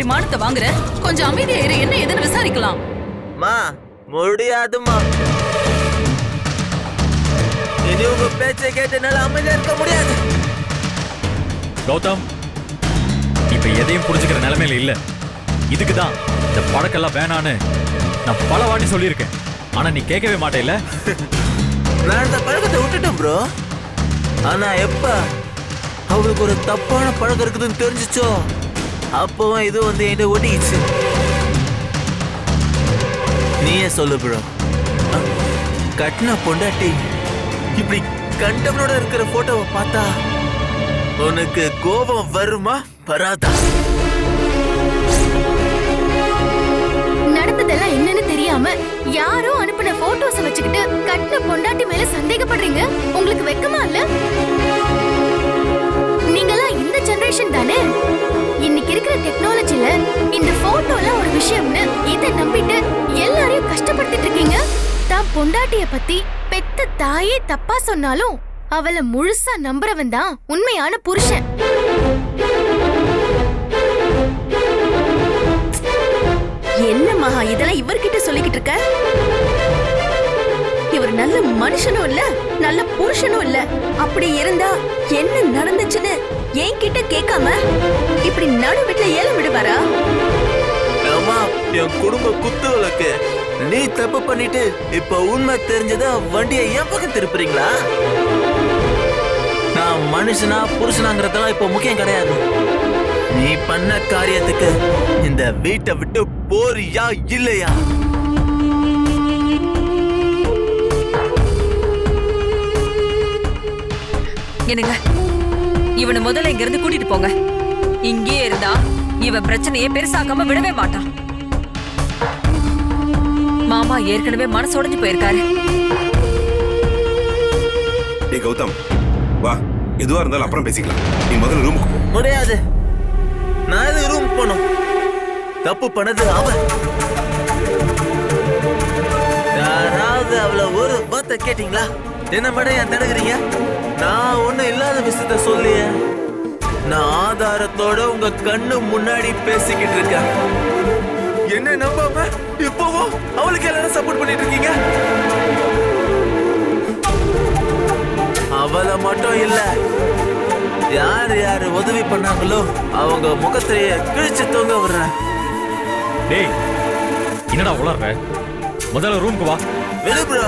இப்படி மானத்தை வாங்குற? கொஞ்சம் அமைதியா இரு என்ன ஏதுன்னு விசாரிக்கலாம். மா முடியாதுமா இனி உங்க பேச்சை கேட்டு என்னால அமைதியா இருக்க முடியாது. கௌதம் இப்ப எதையும் புரிஞ்சுக்கிற நிலைமையில இல்ல. இதுக்கு தான் இந்த பழக்கெல்லாம் வேணான்னு நான் பல வாட்டி சொல்லியிருக்கேன். ஆனா நீ கேட்கவே மாட்டேல்ல? நான் இந்த பழக்கத்தை விட்டுட்டேன் ப்ரோ ஆனா எப்ப அவளுக்கு ஒரு தப்பான பழக்கம் இருக்குதுன்னு தெரிஞ்சுச்சோ? அப்பவும் இது வந்து என்கிட்ட ஓட்டிச்சு நீயே சொல்லு ப்ரோ கட்டின பொண்டாட்டி இப்படி கண்டவனோட இருக்கிற போட்டோவை பார்த்தா உனக்கு கோபம் வருமா? வராதா? நடந்ததெல்லாம் என்னன்னு தெரியாம யாரோ அனுப்பின போட்டோஸ் வச்சுக்கிட்டு கட்டின பொண்டாட்டி மேல சந்தேகப்படுறீங்க? உங்களுக்கு வெக்கமா இல்ல? நீங்கெல்லாம் இந்த ஜெனரேஷன் தானே? இல்ல. இந்த போட்டோல ஒரு விஷயம்னு இதை நம்பிட்டு எல்லாரையும் கஷ்டப்படுத்திட்டு இருக்கீங்க. தான் பொண்டாட்டிய பத்தி பெத்த தாயே தப்பா சொன்னாலும் அவளை முழுசா நம்புறவன் தான் உண்மையான புருஷன். என்ன மகா இதெல்லாம் இவர்கிட்ட சொல்லிக்கிட்டு இருக்க? இவர் நல்ல மனுஷனும் இல்ல நல்ல புருஷனும் இல்ல. அப்படி இருந்தா என்ன நடந்துச்சுன்னு என்கிட்ட கேட்காம? இப்படி நடு வீட்டுல ஏலம் விடுவாரா? அம்மா என் குடும்ப குத்து விளக்கு நீ தப்பு பண்ணிட்டு இப்ப உண்மை தெரிஞ்சதா வண்டியை என் பக்கம் திருப்புறீங்களா? நான் மனுஷனா புருஷனாங்கிறதெல்லாம் இப்ப முக்கியம் கிடையாது. நீ பண்ண காரியத்துக்கு இந்த வீட்டை விட்டு போறியா இல்லையா? என்னங்க? இவனை முதல்ல இங்க இருந்து கூட்டிட்டு போங்க. இங்கேயே இருந்தா இவன் பிரச்சனையை பெருசாக்காம விடவே மாட்டான் மாமா ஏற்கனவே மனசு உடைஞ்சு போயிருக்காரு. டேய் கௌதம் வா. எதுவா இருந்தாலும் அப்புறம் பேசிக்கலாம். நீ முதல்ல ரூமுக்கு போ. முடியாது. நான் எது ரூம் போனோம் தப்பு பண்ணது அவ யாராவது அவளை ஒரு வார்த்தை கேட்டீங்களா? என்ன மேடம் ஏன் தடுக்கிறீங்க நான் ஒண்ணும் இல்லாத விஷயத்த சொல்லிய. நான் ஆதாரத்தோட உங்க கண்ணு முன்னாடி பேசிக்கிட்டு இருக்கேன். என்ன நம்பாம இப்பவும் அவளுக்கு எல்லாரும் சப்போர்ட் பண்ணிட்டு இருக்கீங்க? அவளை மட்டும் இல்ல யார் யார் உதவி பண்ணாங்களோ அவங்க முகத்தைய கிழிச்சு தொங்க விடுறேன். டேய் என்னடா உளர்ற? முதல்ல ரூமுக்கு வா. ப்ரோ